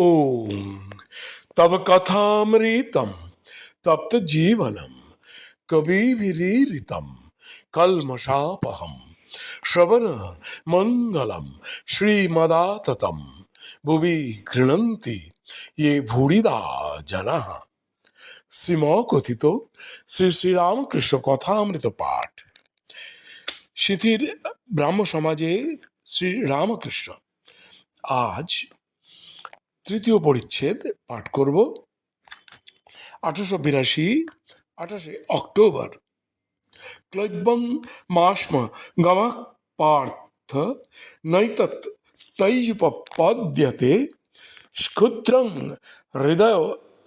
ওম তব কথামৃতম তপ্ত জীবনম কবিভিরীরিতম কলমশাপহম শ্রবণ মঙ্গলম শ্রীমদাততম ভুবি গৃণন্তি ইয়ে ভূরিদা জনা শ্রীম কথিত শ্রী শ্রীরামকৃষ্ণ কথামৃত পাঠ সিথির ব্রাহ্ম সমাজে শ্রী রামকৃষ্ণ আজ তৃতীয় পরিচ্ছেদ পাঠ করব। আঠারোশো বিরাশি, আঠাশে অক্টোবর। ক্লৈব্যং মাস্ম গমঃ পার্থ নৈতৎ তৈজুপপদ্যতে ক্ষুদ্রং হৃদয়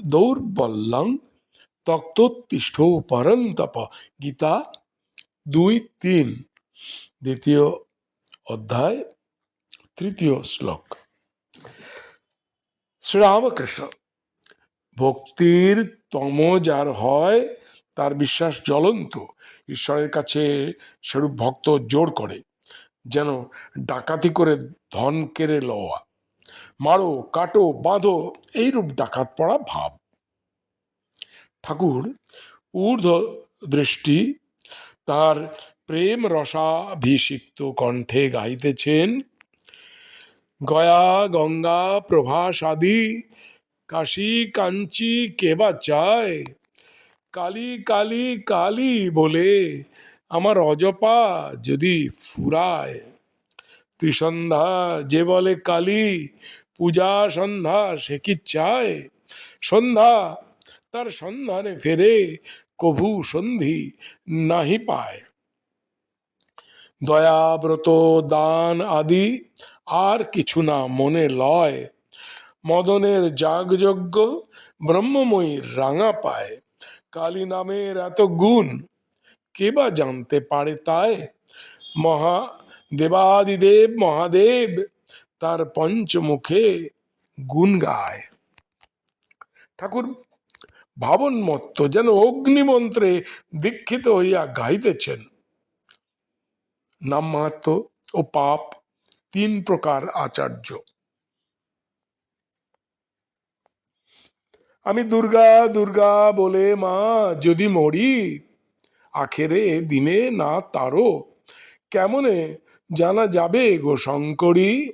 দৌর্বল্যং তক্তোত্তিষ্ঠ পরন্তপ গীতা দুই তিন। দ্বিতীয় অধ্যায়, তৃতীয় শ্লোক। শ্রীরামকৃষ্ণ। ভক্তির তম যার হয়, তার বিশ্বাস জ্বলন্ত। ঈশ্বরের কাছে সেরূপ ভক্ত জোর করে, যেন ডাকাতি করে ধন কেড়ে লওয়া। মারো, কাটো, বাঁধো, এইরূপ ডাকাত পড়া ভাব। ঠাকুর, ঊর্ধ্ব দৃষ্টি, তার প্রেম রসাভিষিক্ত কণ্ঠে গাইতেছেন গয়া, গঙ্গা প্রভাস আদি কাশী, কাঞ্চি কেবা চায়? কালী কালী কালী বলে আমার অজপা যদি ফুরায়। ত্রিসন্ধ্যা যে বলে কালী, পূজা, সন্ধ্যা সে কি চায়? সন্ধ্যা তার সন্ধানে ফেরে কভু সন্ধি নাহি পায়। দয়াব্রত দান আদি আর কিছু না মনে লয়। মদনের যাগযজ্ঞ ব্রহ্মময়ীর রাঙা পায়। কালী নামের এত গুণ, কে বা জানতে পারে তাই? মহা দেবাদিদেব, মহাদেব তার পঞ্চমুখে গুণ গায়। ঠাকুর, ভাবনমত্ত যেন অগ্নিমন্ত্রে দীক্ষিত হইয়া গাইতেছেন। নাম মাহাত্ম ও পাপ তিন প্রকার আচার্য। আমি দুর্গা দুর্গা বলে মা, যদি মরি, আখেরে দিনে না তারো, কেমনে জানা যাবে গো শঙ্করী?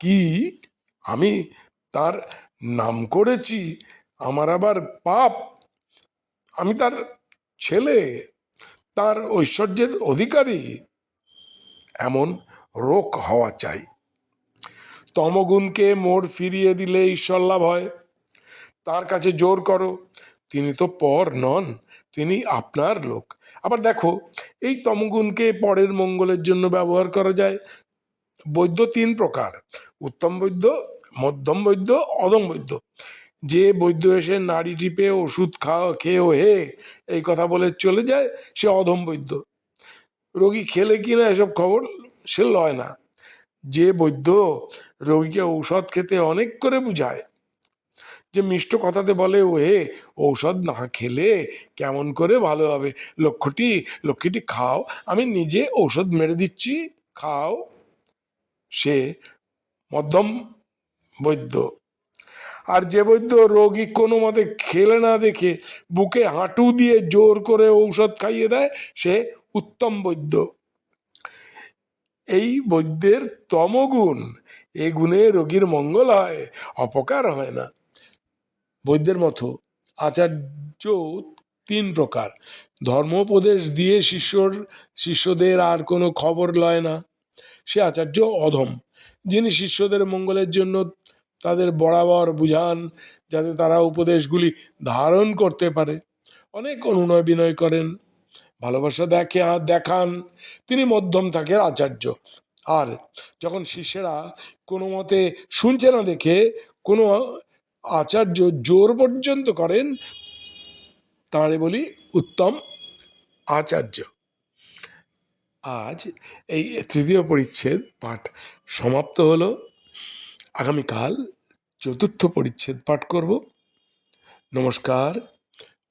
কি আমি তার নাম করেছি, আমার আবার পাপ? আমি তার ছেলে, তার ঐশ্বর্যের অধিকারী এমন রোগ হওয়া চাই। তমগুণকে মোড় ফিরিয়ে দিলে ঈশ্বর লাভ হয়। তার কাছে জোর করো, তিনি তো পর নন, তিনি আপনার লোক। আবার দেখো, এই তমগুণকে পরের মঙ্গলের জন্য ব্যবহার করা যায়। বৈদ্য তিন প্রকার, উত্তম বৈদ্য, মধ্যম বৈদ্য অদম বৈদ্য। যে বৈদ্য এসে নাড়ি টিপে ওষুধ খাওয়া খেয়েও হে এই কথা বলে চলে যায়, সে অধম বৈদ্য। রোগী খেলে কিনা এসব খবর সে লয় না। যে বৈদ্য রোগীকে ঔষধ খেতে অনেক করে বুঝায়, যে মিষ্ট কথাতে বলে ও হে ঔষধ না খেলে কেমন করে ভালো হবে? লক্ষ্যটি লক্ষ্মীটি খাও, আমি নিজে ঔষধ মেরে দিচ্ছি, খাও। সে মধ্যম বৈদ্য। আর যে বৈদ্য রোগী কোনো মতে খেলে না দেখে বুকে হাঁটু দিয়ে জোর করে ঔষধ খাইয়ে দেয়, সে উত্তম বৈদ্য। এই বৈদ্যের তমগুণ, এ গুণে রোগীর মঙ্গল হয়, অপকার হয় না। বৈদ্যের মতো আচার্য তিন প্রকার। ধর্মোপদেশ দিয়ে শিষ্যর, শিষ্যদের আর কোনো খবর লয় না। সে আচার্য অধম, যিনি শিষ্যদের মঙ্গলের জন্য তাদের বরাবর বুঝান, যাতে তারা উপদেশগুলি ধারণ করতে পারে। অনেক অনুনয় বিনয় করেন। ভালোবাসা দেখে দেখান। তিনি মধ্যম থাকেন আচার্য। আর যখন শিষ্যেরা কোনো মতে শুনছে না দেখে, কোনো আচার্য জোর পর্যন্ত করেন, তাঁরে বলি উত্তম আচার্য। আজ এই তৃতীয় পরিচ্ছেদ পাঠ সমাপ্ত হলো। আগামীকাল চতুর্থ পরিচ্ছেদ পাঠ করব। নমস্কার।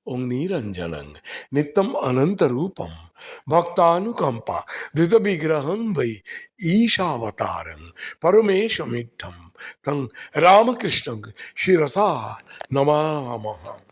ओं नीरंजनं नित्यम अनंत रूपम भक्तानुकंपा धृत विग्रह वै ईशावतारं परमेश मिठम तं रामकृष्ण शिरसा नमामः।